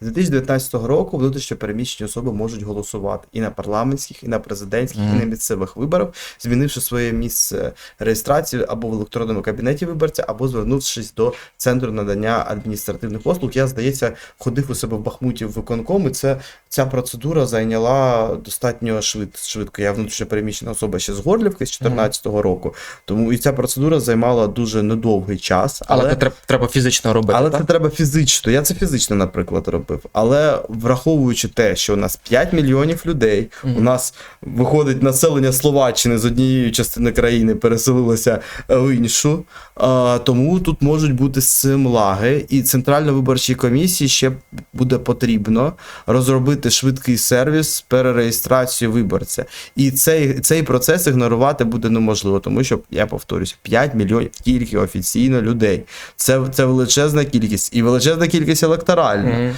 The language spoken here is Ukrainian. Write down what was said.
З 2019 року внутрішньо переміщені особи можуть голосувати і на парламентських, і на президентських, і на місцевих виборах, змінивши своє місце реєстрації або в електронному кабінеті виборця, або звернувшись до центру надання адміністративних послуг. Я, здається, ходив у себе в Бахмуті в виконком, і це ця процедура зайняла достатньо швид, швидко. Я внутрішньо переміщена особа ще з Горлівки з 2014 року. Тому і ця процедура займала дуже недовгий час. Але, Але, це треба, фізично робити. але так? це треба фізично. Я це фізично, наприклад, робив. Але враховуючи те, що у нас 5 мільйонів людей, у нас виходить населення Словаччини з однієї частини країни переселилося в іншу. А, тому тут можуть бути з цим лаги, і Центральної виборчій комісії ще буде потрібно розробити швидкий сервіс з перереєстрацією виборця. І цей, цей процес ігнорувати буде неможливо, тому що я повторюся, 5 мільйонів тільки офіційно людей. Це, це величезна кількість і величезна кількість електоральна. Мгм.